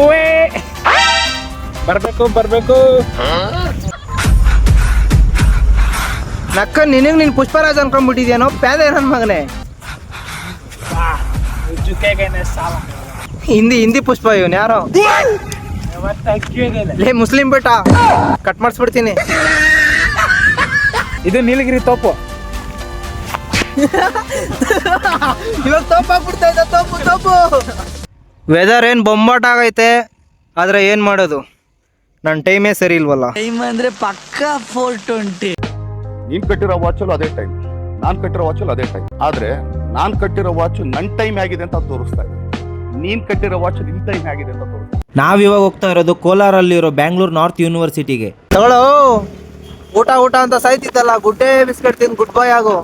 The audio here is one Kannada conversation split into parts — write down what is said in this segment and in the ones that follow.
ಓವೇ ಬರ್ಬೇಕು ಬರ್ಬೇಕು. ನಕ್ಕ ನಿನಗೆ ನೀನ್ ಪುಷ್ಪರಾಜ್ ಅನ್ಕೊಂಡ್ಬಿಟ್ಟಿದ್ಯಾನೋ? ಪ್ಯಾದೆ ನನ್ ಮಗನೇ. ಹಿಂದಿ ಹಿಂದಿ ಪುಷ್ಪ ಇವನ್ ಯಾರೋ. ಲೇ ಮುಸ್ಲಿಂ ಬೇಟ ಕಟ್ ಮಾಡಿಸ್ಬಿಡ್ತೀನಿ. ಇದು ನೀಲಗಿರಿ ತೋಪು. ಇವಾಗ ತೋಪ್ ಆಗ್ಬಿಡ್ತಾ ಇದೆ ತೋಪು ತೋಪು. ವೆದರ್ ಏನ್ ಬೊಂಬಾಟ ಆಗೈತೆ ಆದ್ರೆ ಏನ್ ಮಾಡೋದು? ನನ್ನ ಟೈಮೇ ಸರಿ ಇಲ್ವಲ್ಲ. ಟೈಮ್ ಅಂದ್ರೆ ಪಕ್ಕಾ ಫೋರ್ ಟ್ವೆಂಟಿ ನೀನ್ ಕಟ್ಟಿರೋ ವಾಚಲ್ಲೂ ಅದೇ ಟೈಮ್ ನಾನ್ ಕಟ್ಟಿರೋ ವಾಚಲ್ಲೂ ಅದೇ ಟೈಮ್ ಆದ್ರೆ ನಾನ್ ಕಟ್ಟಿರೋ ವಾಚ್ ನನ್ ಟೈಮ್ ಆಗಿದೆ ಅಂತ ತೋರಿಸ್ತಾ ಇದೆ. ನೀನ್ ಕಟ್ಟಿರೋ ವಾಚ್ ನಿನ್ ಟೈಮ್ ಆಗಿದೆ ಅಂತ ತೋರಿಸ್ತಾ ಇದೆ. ನಾವ್ ಇವಾಗ ಹೋಗ್ತಾ ಇರೋದು ಕೋಲಾರಲ್ಲಿರೋ ಬ್ಯಾಂಗ್ಳೂರ್ ನಾರ್ತ್ ಯೂನಿವರ್ಸಿಟಿಗೆ ತಗೊಳ್ಳೋ ಊಟ ಊಟ ಅಂತ ಸಾಯ್ತಿತ್ತಲ್ಲ ಗುಡ್ಡೆ ಬಿಸ್ಕೆಟ್ ತಿಂದು ಗುಡ್ ಬಾಯ್ ಆಗು.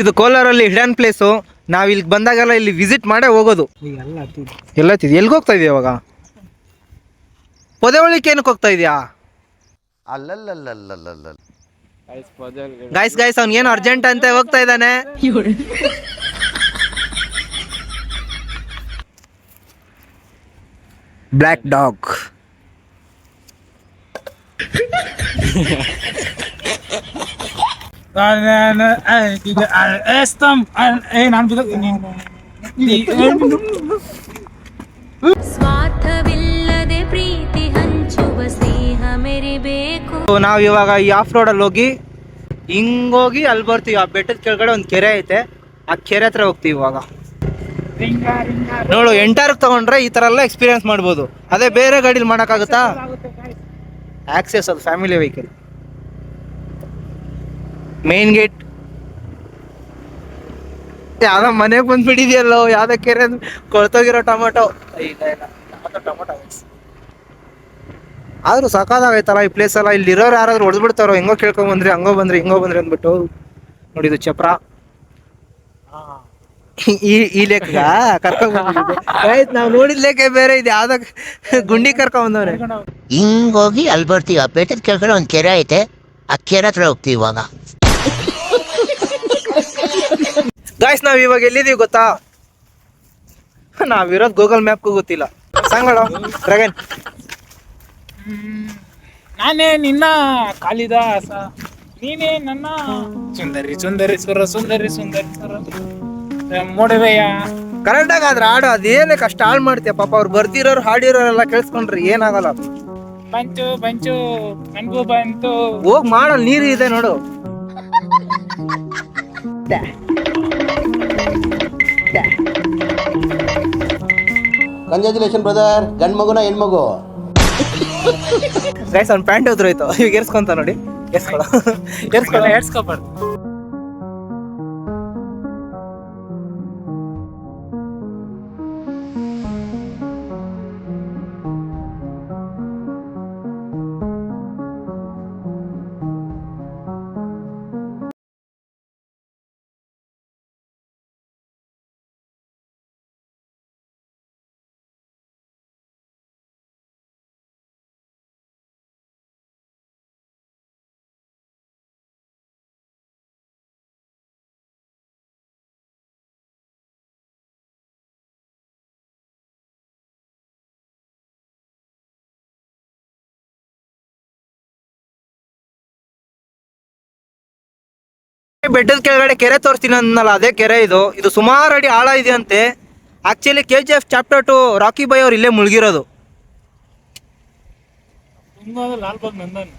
ಇದು ಕೋಲಾರಲ್ಲಿ ಹಿಡನ್ ಪ್ಲೇಸು. ನಾವು ಇಲ್ಲಿ ಬಂದಾಗೆಲ್ಲ ಇಲ್ಲಿ ವಿಸಿಟ್ ಮಾಡೇ ಹೋಗೋದು. ಎಲ್ಲ ತಿದ್ ಎಲ್ಲಿಗೆ ಹೋಗ್ತಾ ಇದೆಯಾ ಇವಾಗ? ಪೊದೆವಳಿಕೆ ಏನಕ್ಕೆ ಹೋಗ್ತಾ ಇದೀಯಾ? ಗಾಯ್ಸ್ ಗಾಯ್ಸ್ ಅವ್ನ್ ಏನು ಅರ್ಜೆಂಟ್ ಅಂತ ಹೋಗ್ತಾ ಇದ್ದಾನೆ? ಬ್ಲ್ಯಾಕ್ ಡಾಗ್ ನಾನು ಸ್ವಾರ್ಥವಿಲ್ಲದೆ ಪ್ರೀತಿ ಹಂಚುವ ಸ್ನೇಹ ಮೆರಿಬೇಕು. ನಾವು ಇವಾಗ ಈ ಆಫ್ ರೋಡಲ್ಲಿ ಹೋಗಿ, ಹಿಂಗೋಗಿ ಅಲ್ಲಿ ಬರ್ತೀವಿ. ಆ ಬೆಟ್ಟದ ಕೆಳಗಡೆ ಒಂದು ಕೆರೆ ಐತೆ. ಆ ಕೆರೆ ಹತ್ರ ಹೋಗ್ತೀವಿ ಇವಾಗ. ನೋಡು ಎಂಟಾರ್ಕ್ ತಗೊಂಡ್ರೆ ಈ ತರ ಎಲ್ಲ ಎಕ್ಸ್ಪೀರಿಯನ್ಸ್ ಮಾಡ್ಬೋದು. ಅದೇ ಬೇರೆ ಗಾಡಿಲಿ ಮಾಡೋಕ್ಕಾಗುತ್ತಾ? ಆಕ್ಸೆಸ್ ಅದು ಫ್ಯಾಮಿಲಿ ವೆಹಿಕಲ್ ಮೇನ್ ಗೇಟ್ ಯಾವ್ದೋ ಮನೆಗೆ ಬಂದ್ಬಿಟ್ಟಿದ್ಯಲ್ಲೋ, ಯಾವ್ದೋ ಕೆರೆ ಕೊಳ್ತೋಗಿರೋ ಟೊಮೊಟೊ. ಇಲ್ಲ ಇಲ್ಲ ಟೊಮೊಟೊ ಆದ್ರೂ ಸಕಾಲಾಗೈತಲ್ಲ ಈ ಪ್ಲೇಸ್ ಎಲ್ಲ. ಇಲ್ಲಿ ಇರೋರು ಯಾರಾದ್ರೂ ಹೊಡೆದ್ಬಿಡ್ತಾರೋ, ಹೆಂಗೋ ಕೇಳ್ಕೊಂಡ್ ಬಂದ್ರಿ, ಹಂಗೋ ಬಂದ್ರಿ, ಹಿಂಗೋ ಬಂದ್ರಿ ಅಂದ್ಬಿಟ್ಟು. ನೋಡಿ, ಇದು ಚಪ್ರ. ಈ ಈ ಲೆಕ್ಕ? ಕರ್ಕೊಂಡ್ ಬಂದಿದ್ದೆ. ನಾವ್ ನಾವು ನೋಡಿದ ಲೆಕ್ಕ ಬೇರೆ ಇದೆ. ಯಾವ್ದೋ ಗುಂಡಿ ಕರ್ಕೊಂಡ್ ಬಂದವ್ರೆ ಹಿಂಗೋಗಿ ಅಲ್ಲಿ ಬರ್ತೀವಿ. ಆ ಬೆಟ್ಟದ ಕೆಳಗಡೆ ಒಂದ್ ಕೆರೆ ಐತೆ. ಆ ಕೆರೆ ಹತ್ರ ಹೋಗ್ತೀವಿ ಇವಾಗ. ಗಾಯ್ಸ್ ನಾವ್ ಇವಾಗ ಎಲ್ಲಿದೀವಿ ಗೊತ್ತಾ? ನಾವಿರೋದ್ ಗೂಗಲ್ ಮ್ಯಾಪ್ಗೂ ಗೊತ್ತಿಲ್ಲ. ಸಂಗಡ ರಗನ್ ನಾನೇ ನಿನ್ನ ಕಾಲಿದಾಸ ನೀನೇ ನನ್ನ ಸುಂದರಿ ಸುಂದರಿ ಸುರ ಸುಂದರಿ ಸುಂದರಿ ಸುರ. ಮೋಡವೆಯ. ಕರೆಕ್ಟಾಗಿ ಆದ್ರೆ ಹಾಡು ಅದೇನೇ ಕಷ್ಟ ಹಾಳು ಮಾಡ್ತೀಯ ಪಾಪ ಅವ್ರು ಬರ್ದಿರೋರು ಹಾಡಿರೋರೆಲ್ಲ ಕೇಳಿಸ್ಕೊಂಡ್ರಿ ಏನಾಗಲ್ಲ ಬಂಚು ಬಂಚು ನನಗೂ ಬಂತು. ಹೋಗ್ ಮಾಡೋ ನೀರು ಇದೆ ನೋಡು. ಕಂಗ್ರ್ಯಾಚುಲೇಷನ್ ಬ್ರದರ್ ಗಂಡ್ ಮಗುನ ಹೆಣ್ಮಗು. ಗೈಸ್ ಅವ್ನ ಪ್ಯಾಂಟ್ ಹೋಯ್ತು ಈಗ ಏರ್ಸ್ಕೊಂತ ನೋಡಿ. ಏರ್ಸ್ಕೊಳ. ಏರ್ಸ್ಕೊಳ. ಹೇಳ್ಸ್ಕೊಬಾರ್ದು ಬೆಟ್ಟದ ಕೆಳಗಡೆ ಕೆರೆ ತೋರಿಸ್ತೀನಿ ಅಂದಲ್ಲ ಅದೇ ಕೆರೆ ಇದು. ಇದು ಸುಮಾರು ಅಡಿ ಆಳ ಇದೆ ಅಂತೆ actually K G F chapter two Rocky by ಅವ್ರು ಇಲ್ಲೇ ಮುಳುಗಿರೋದು. ತುಂಗಾದ ಲಾಲ್ಬಾಗ್ ನಂದನ್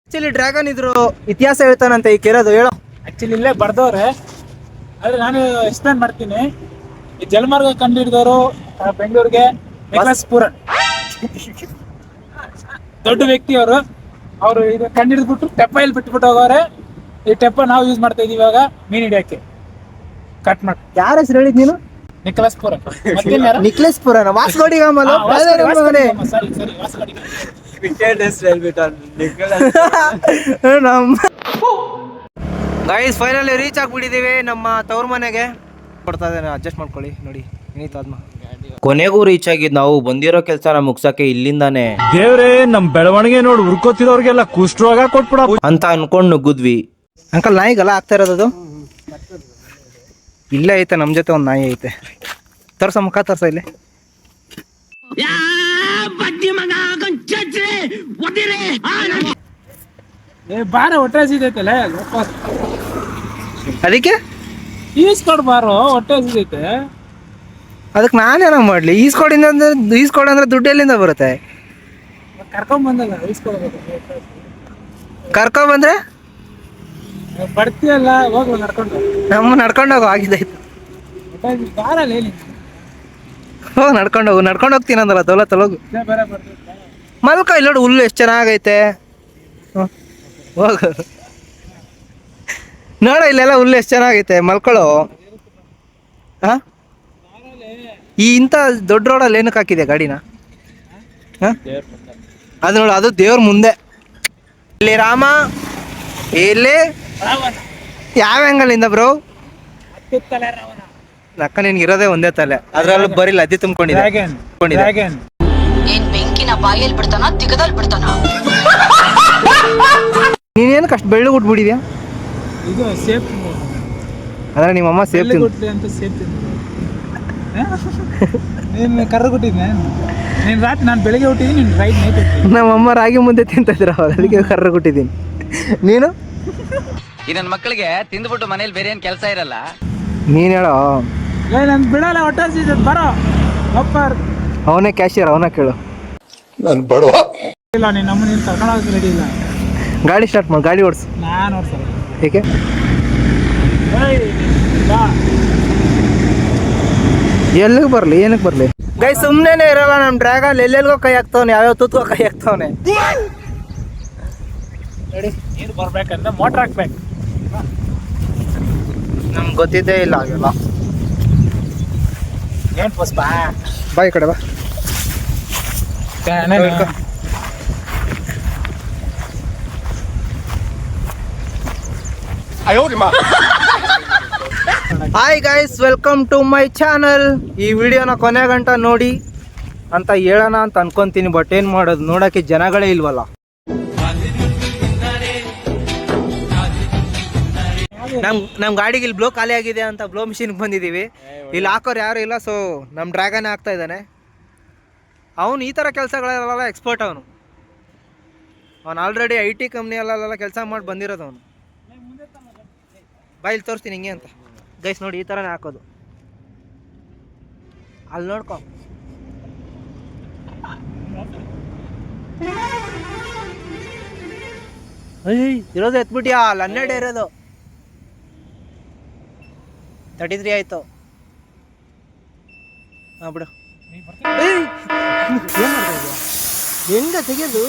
ಆಕ್ಚುಲಿ ಡ್ರ್ಯಾಗನ್ ಇದ್ರು ಇತಿಹಾಸ ಹೇಳ್ತಾನಂತೆ ಈ ಕೆರೆದು ಹೇಳೋ. ಆಕ್ಚುಲಿ ಇಲ್ಲೇ ಬರ್ದವ್ರೆ. ಆದ್ರೆ ನಾನು ಎಕ್ಸ್ಪ್ಲೇನ್ ಮಾಡ್ತೀನಿ. ಈ ಜಲಮಾರ್ಗ ಕಂಡು ಹಿಡಿದವರು ಬೆಂಗಳೂರಿಗೆ ಪೂರನ್ ದೊಡ್ಡ ವ್ಯಕ್ತಿ ಅವರು. ಅವರು ಇದು ಕಂಡಿಡದ್ ಬಿಟ್ಟು ತೆಪ್ಪ ಇಲ್ಲಿ ಬಿಟ್ಬಿಟ್ಟು ಹೋಗವ್ರೆ ಈ ಟೆಪ್ಪ ನಾವು ಯೂಸ್ ಮಾಡ್ತಾ ಇದೀವಿ ಇವಾಗ ಮೀನ್ ಹಿಡಿಯಕ್ಕೆ. ಕಟ್ ಮಾಡಿ. ಯಾರ ಹೆಸರು ಹೇಳಿದ್ ನೀನು? ನಿಖಲಸ್ ಪೂರನ್ ಮತ್ತಿನ್ಯಾರು? ನಿಕ್ಲೆಸ್ ಪುರಾಣ ವಾಸ್ಕೋಡಿ ವಾಸ್ಕಡಿ. ನಮ್ಮ ಗೈಸ್ ಫೈನಲಿ ರೀಚ್ ಆಗ್ಬಿಟ್ಟಿದ್ದೀವಿ ನಮ್ಮ ತವ್ರ ಮನೆಗೆ. ಕೊಡ್ತಾ ಇದ್ದೇನೆ ಅಡ್ಜಸ್ಟ್ ಮಾಡ್ಕೊಳ್ಳಿ ನೋಡಿ ಅದ್ಮ ಕೊನೆಗೂ ರೀಚ್ ಆಗಿದ್ ನಾವು ಬಂದಿರೋ ಕೆಲಸನ ಮುಗ್ಸಕ್ಕೆ ಇಲ್ಲಿಂದಾನೆ. ದೇವ್ರೇ ನಮ್ ಬೆಳವಣಿಗೆ ನೋಡಿ ಉರ್ಕೋತಿರೋರ್ಗೆಲ್ಲ ಕುಷ್ಠರೋಗ ಕೊಟ್ಬಿಡ. ಅಂತ ಅನ್ಕೊಂಡ್ ನುಗ್ಗುದ್ವಿ. ಅಂಕಲ್ ನಾಯಿಗಲ್ಲ ಆಗ್ತಾ ಇರೋದು ಅದು ಇಲ್ಲೇ ಐತೆ ನಮ್ಮ ಜೊತೆ ಒಂದು ನಾಯಿ ಐತೆ. ತರ್ಸ ಮುಖ ತರ್ಸ ಇಲ್ಲಿ. ಬಾರ ಅದಕ್ಕೆ? ಈಸ್ಕೊಡ್ ಬಾರೋ ಹೊಟ್ಟೆ ಹಸಿದೈತೆ ಅದಕ್ಕೆ ನಾನೇನೋ ಮಾಡ್ಲಿ? ಈಸ್ಕೊಡಿಂದ ಅಂದ್ರೆ ಈಸ್ಕೊಡ ಅಂದ್ರೆ ದುಡ್ಡು ಎಲ್ಲಿಂದ ಬರುತ್ತೆ? ಕರ್ಕೊಂಬಂದಲ್ಲ ಈಸ್ಕೊಡ್ಬೇಕು ಕರ್ಕೊ ಬಂದ್ರೆ? ಬರ್ತೀಯಲ್ಲ ಹೋಗು ನಡ್ಕೊಂಡು ನಮ್ಮ ನಡ್ಕೊಂಡು ಹೋಗೋ ಆಗಿದ್ದಾಯ್ತು. ಬಾರಲ್ಲ ಹೇಳಿ. ಹೋಗಿ ನಡ್ಕೊಂಡು ಹೋಗು ನಡ್ಕೊಂಡು ಹೋಗ್ತೀನಿ ಅಂದಲ್ಲ ತೊಲ ತೊಲಗು ಮಲ್ಕ ಇಲ್ಲ ನೋಡು ಹುಲ್ಲು ಎಷ್ಟು ಚೆನ್ನಾಗೈತೆ. ಹೋಗು. ನೋಡ ಇಲ್ಲೆಲ್ಲ ಹುಲ್ಲು ಎಷ್ಟು ಚೆನ್ನಾಗೈತೆ ಮಲ್ಕೊಳ್ಳೋ. ಹಾ? ಈ ಇಂಥ ದೊಡ್ಡ ರೋಡಲ್ಲಿ ಏನಕ್ಕೆ ಹಾಕಿದೆ ಗಾಡಿನ? ಅದು ನೋಡು ಅದು ದೇವ್ರ ಮುಂದೆ. ಇಲ್ಲಿ ರಾಮ ಇಲ್ಲಿ ಯಾವ ಆ್ಯಂಗಲಿಂದ ಬ್ರೋ ಅಕ್ಕ ನಿನ್ಗೆ ಇರೋದೇ ಒಂದೇ ತಲೆ. ಅದ್ರಲ್ಲೂ ಬರೀ ಲದ್ದಿ ತುಂಬಿಕೊಂಡಿದೆ. ಏನ್ ಬೆಂಕಿನ ಬಾಯಲ್ಲಿ ಬಿಡ್ತಾನ ತಿಗದಲ್ಲಿ ಬಿಡ್ತಾನ? ನೀನೇನಕ್ಕೆ ಅಷ್ಟು ಬೆಳ್ಳು ಉಟ್ಬಿಟ್ಟಿದ್ಯಾ ಇದು ಸೇಫ್ ಅಂದ್ರೆ ನಿಮ್ಮಮ್ಮ ಸೇಫ್ ಅಂತ ಸೇಫ್ ನೀನು ಕರ್ರ ಕೊಟ್ಟಿದ್ದೆ ನೀನು ರಾತ್ರಿ ನಾನು ಬೆಳಗ್ಗೆ ಹುಟ್ಟಿದ್ದೀನಿ ನೀನು ರೈಟ್ ನೈಟ್ ನಮ್ಮ ಅಮ್ಮ ರಾಗಿ ಮುದ್ದೆ ತಿಂತಿದ್ರು ಅವಾಗ ಅದಕ್ಕೆ ಕರ್ರ ಕೊಟ್ಟಿದ್ದೀನಿ ನೀನು? ಈ ನನ್ನ ಮಕ್ಕಳಿಗೆ ತಿಂದ್ಬಿಟ್ಟು ಮನೇಲಿ ಬೇರೆ ಏನು ಕೆಲಸ ಇರಲ್ಲ. ನೀನು ಹೇಳೋ? ಏ ನಾನು ಬಿಡಲ್ಲ ಹೊಟ್ಟೆ ಹಸಿದ ಬರೋ. ಅಪ್ಪರ್ ಅವನೇ ಕ್ಯಾಶಿಯರ್ ಅವನ ಕೇಳು. ಇಲ್ಲ ನೀನು ನಮ್ಮ ನೀನು ಕರ್ಕೊಂಡು ರೆಡಿ ಇಲ್ಲ. ಗಾಡಿ ಸ್ಟಾರ್ಟ್ ಮಾಡಿ ಗಾಡಿ ಓಡಿಸು. ನಾನು ಓಡಿಸ ಏಕೆ? ಏಯ್, ಬಾ. ಎಲ್ಲಿಗೆ ಬರಲಿ? ಏನಕ್ಕೆ ಬರಲಿ? ಗೈ ಸುಮ್ಮನೆ ಇರಲ್ಲ ನಮ್ಮ ಡ್ರ್ಯಾಗನ್ ಎಲ್ಲೆಲ್ಗೋ ಕೈ ಹಾಕ್ತವನೆ ಯಾವ್ಯಾವ ತುತ್ಕೋ ಕೈ ಹಾಕ್ತವನೆ. ರೆಡಿ ನೀರು ಬರ್ಬೇಕಂದ್ರೆ ಮೋಟ್ರ್ ಹಾಕ್ಬೇಕು. ನಮ್ಗೆ ಗೊತ್ತಿದ್ದೇ ಇಲ್ಲ ಹಾಗೆಲ್ಲ. ಏನು ಪುಷ್ಪ? ಬಾ ಈ ಕಡೆ ಬಾ. Hi guys welcome to my channel ಈ ವಿಡಿಯೋನ ಕೊನೆ ಗಂಟ ನೋಡಿ ಅಂತ ಹೇಳೋಣ ಅಂತ ಅನ್ಕೊಂತೀನಿ ಬಟ್ ಏನು ಮಾಡೋದು? ನೋಡಕ್ಕೆ ಜನಗಳೇ ಇಲ್ವಲ್ಲ. ನಮ್ ನಮ್ಮ ಗಾಡಿಗೆ ಇಲ್ಲಿ ಬ್ಲೋ ಖಾಲಿ ಆಗಿದೆ ಅಂತ ಬ್ಲೋ ಮಿಷಿನ್ಗೆ ಬಂದಿದ್ದೀವಿ. ಇಲ್ಲಿ ಹಾಕೋರು ಯಾರು ಇಲ್ಲ ಸೊ ನಮ್ಮ ಡ್ರ್ಯಾಗನ್ ಆಗ್ತಾ ಇದ್ದಾನೆ. ಅವನು ಈ ಥರ ಕೆಲಸಗಳಲ್ಲ ಎಕ್ಸ್ಪರ್ಟ್ ಅವನು. ಅವನು ಆಲ್ರೆಡಿ ಐ ಟಿ ಕಂಪ್ನಿಯಲ್ಲೆಲ್ಲ ಕೆಲಸ ಮಾಡಿ ಬಂದಿರೋದು ಅವನು. ಬಾಯಿಲ್ ತೋರಿಸ್ತೀನಿ ಹಿಂಗೆ ಅಂತ. ಗೈಸ್ ನೋಡಿ ಈ ಥರನೇ ಹಾಕೋದು. ಅಲ್ಲಿ ನೋಡ್ಕೊ. ಅಯ್ಯ ಇರೋದು ಎತ್ಬಿಟ್ಯಾ? ಅಲ್ಲಿ ಹನ್ನೆರಡು ಇರೋದು. ತರ್ಟಿ ತ್ರೀ ಆಯಿತು. ಹಾಂ, ಬಿಡು? ಹೆಂಗ ತೆಗೆಯೋದು